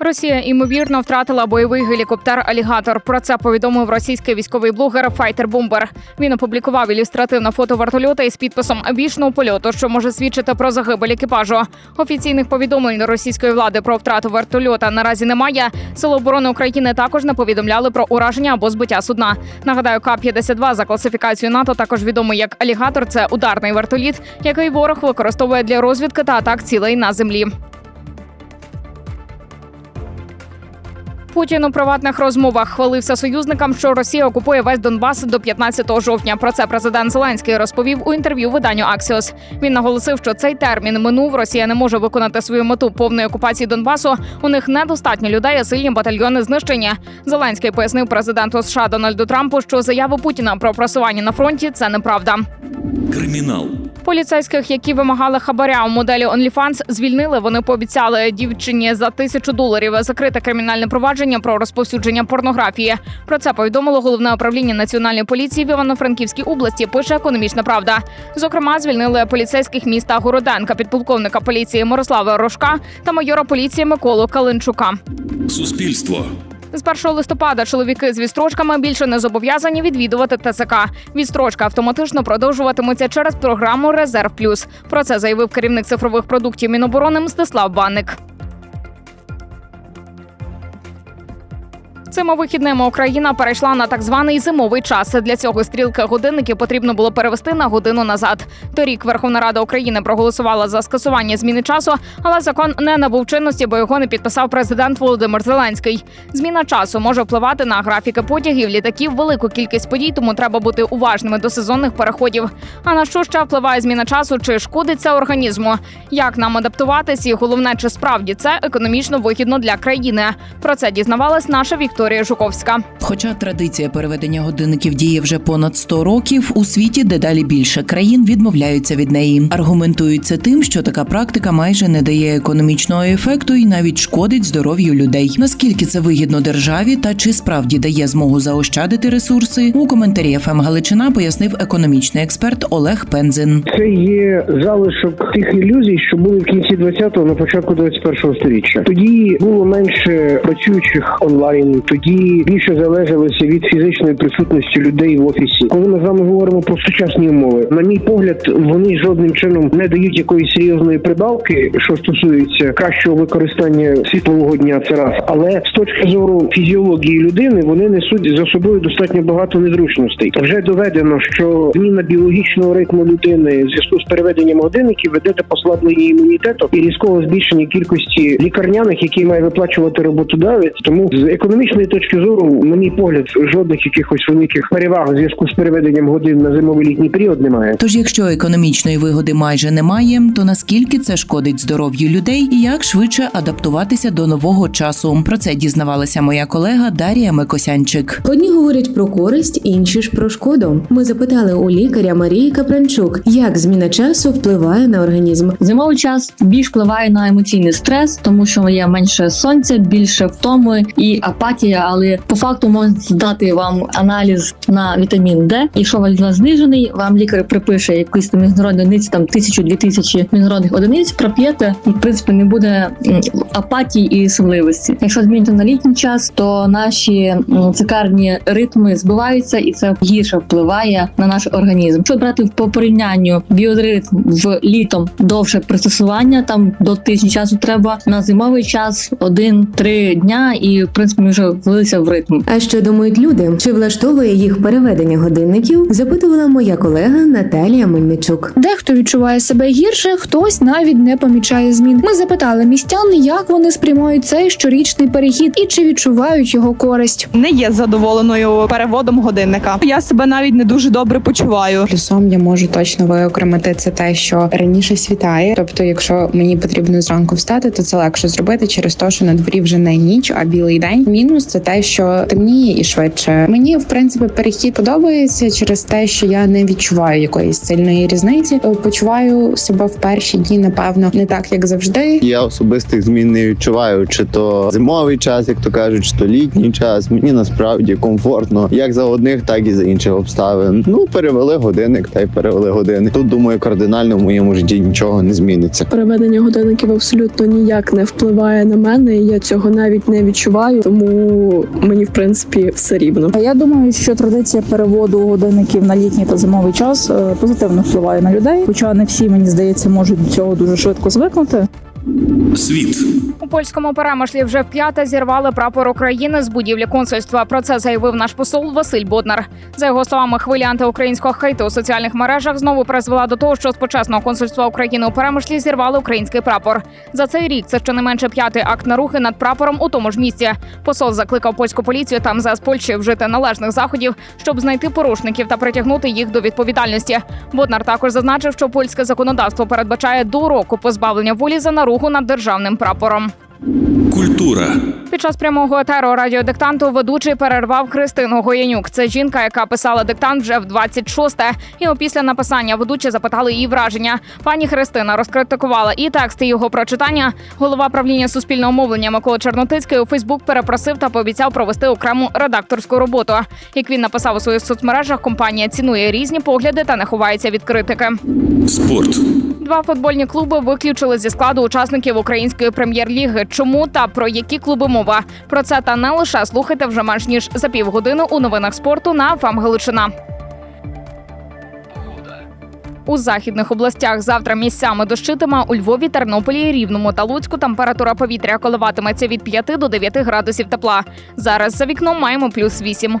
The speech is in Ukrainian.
Росія ймовірно втратила бойовий гелікоптер Алігатор. Про це повідомив російський військовий блогер Файтер Бумбер. Він опублікував ілюстративне фото вертольота із підписом «Вічного польоту, що може свідчити про загибель екіпажу. Офіційних повідомлень російської влади про втрату вертольота наразі немає. Сили оборони України також не повідомляли про ураження або збиття судна. Нагадаю, К-52 за класифікацією НАТО також відомий як алігатор. Це ударний вертоліт, який ворог використовує для розвідки та атак цілей на землі. Путін у приватних розмовах хвалився союзникам, що Росія окупує весь Донбас до 15 жовтня. Про це президент Зеленський розповів у інтерв'ю виданню Axios. Він наголосив, що цей термін минув. Росія не може виконати свою мету повної окупації Донбасу. У них недостатньо людей, а сильні батальйони знищення. Зеленський пояснив президенту США Дональду Трампу, що заяви Путіна про просування на фронті це неправда. Кримінал. Поліцейських, які вимагали хабаря у моделі OnlyFans, звільнили. Вони пообіцяли дівчині за тисячу доларів закрити кримінальне провадження про розповсюдження порнографії. Про це повідомило головне управління національної поліції в Івано-Франківській області. Пише економічна правда. Зокрема, звільнили поліцейських міста Городенка, підполковника поліції Мирослава Рожка та майора поліції Миколу Калинчука. Суспільство. З 1 листопада чоловіки з відстрочками більше не зобов'язані відвідувати ТЦК. Відстрочка автоматично продовжуватиметься через програму Резерв Плюс. Про це заявив керівник цифрових продуктів Міноборони Мстислав Банник. Цими вихідними Україна перейшла на так званий зимовий час. Для цього стрілки годинників потрібно було перевести на годину назад. Торік Верховна Рада України проголосувала за скасування зміни часу, але закон не набув чинності, бо його не підписав президент Володимир Зеленський. Зміна часу може впливати на графіки потягів, літаків, велику кількість подій, тому треба бути уважними до сезонних переходів. А на що ще впливає зміна часу? Чи шкодить це організму? Як нам адаптуватись? І головне, чи справді це економічно вигідно для країни? Про це дізнавалась наша Вікторія Жуковська. Хоча традиція переведення годинників діє вже понад 100 років, у світі дедалі більше країн відмовляються від неї. Аргументують це тим, що така практика майже не дає економічного ефекту і навіть шкодить здоров'ю людей. Наскільки це вигідно державі та чи справді дає змогу заощадити ресурси? У коментарі ФМ Галичина пояснив економічний експерт Олег Пензин. Це є залишок тих ілюзій, що були в кінці 20-го, на початку 21-го сторіччя. Тоді було менше працюючих онлайн, тоді більше залежалося від фізичної присутності людей в офісі. Коли ми з вами говоримо про сучасні умови, на мій погляд, вони жодним чином не дають якоїсь серйозної прибавки, що стосується кращого використання світлового дня. Це раз, але з точки зору фізіології людини вони несуть за собою достатньо багато незручностей. Вже доведено, що зміна біологічного ритму людини в зв'язку з переведенням годинників веде до послаблення імунітету і різкого збільшення кількості лікарняних, які має виплачувати роботодавець. Тому з економічної точки зору, на мій погляд, жодних якихось великих переваг у зв'язку з переведенням годин на зимовий літній період немає. Тож, якщо економічної вигоди майже немає, то наскільки це шкодить здоров'ю людей і як швидше адаптуватися до нового часу? Про це дізнавалася моя колега Дарія Микосянчик. Одні говорять про користь, інші ж про шкоду. Ми запитали у лікаря Марії Капранчук, як зміна часу впливає на організм. Зимовий час більш впливає на емоційний стрес, тому що є менше сонця, більше втоми і апатія. Але по факту можна здати вам аналіз на вітамін Д. Якщо він вас знижений, вам лікар припише якісь там міжнародні одиниці, там тисячу-дві тисячі міжнародних одиниць, проп'єте, і в принципі не буде апатії і сумливості. Якщо змінити на літній час, то наші цикарні ритми збиваються, і це гірше впливає на наш організм. Якщо брати по порівнянню біоритм в літом довше пристосування, там до тижня часу треба на зимовий час один-три дня, і в принципі ми вже влилися в ритм. А що думають люди? Чи влаштовує їх переведення годинників? Запитувала моя колега Наталія Мельничук. Дехто відчуває себе гірше, хтось навіть не помічає змін. Ми запитали містян, як вони сприймають цей щорічний перехід і чи відчувають його користь. не є задоволеною переводом годинника. Я себе навіть не дуже добре почуваю. Плюсом я можу точно виокремити це те, що раніше світає. Тобто, якщо мені потрібно зранку встати, то це легше зробити через те, що на дворі вже не ніч, а білий день. Мінус це те, що темніє і швидше. Мені в принципі перехід подобається через те, що я не відчуваю якоїсь сильної різниці. Е, Почуваю себе в перші дні, напевно, не так як завжди. Я особистих змін не відчуваю, чи то зимовий час, як то кажуть, чи то літній час. Мені насправді комфортно, як за одних, так і за інших обставин. Ну перевели годинник, та й перевели годинник. Тут думаю, кардинально в моєму житті нічого не зміниться. Переведення годинників абсолютно ніяк не впливає на мене. і Я цього навіть не відчуваю, тому мені в принципі все рівно. Я думаю, що традиція переводу годинників на літній та зимовий час е, позитивно впливає на людей, хоча не всі, мені здається, можуть до цього дуже швидко звикнути. Світ. Польському перемишлі вже вп'яте зірвали прапор України з будівлі консульства. Про це заявив наш посол Василь Боднар. За його словами, хвиля антиукраїнського хейту у соціальних мережах знову призвела до того, що з почесного консульства України у перемишлі зірвали український прапор. За цей рік це щонайменше п'ятий акт нарухи над прапором у тому ж місці. Посол закликав польську поліцію та МЗС Польщі вжити належних заходів, щоб знайти порушників та притягнути їх до відповідальності. Боднар також зазначив, що польське законодавство передбачає до року позбавлення волі за наруху над державним прапором. Культура. Під час прямого етеру радіодиктанту ведучий перервав Христину Гоянюк. Це жінка, яка писала диктант вже в 26-те. І опісля написання ведучі запитали її враження. Пані Христина розкритикувала і тексти його прочитання. Голова правління суспільного мовлення Микола Чернотицький у Фейсбук перепросив та пообіцяв провести окрему редакторську роботу. Як він написав у своїх соцмережах, компанія цінує різні погляди та не ховається від критики. Спорт. Два футбольні клуби виключили зі складу учасників української прем'єр-ліги. Чому та про які клуби мова? Про це та не лише слухайте вже менш ніж за півгодини у новинах спорту на ФАМ Галичина. У західних областях завтра місцями дощитиме у Львові, Тернополі, Рівному та Луцьку. Температура повітря коливатиметься від 5 до 9 градусів тепла. Зараз за вікном маємо плюс 8.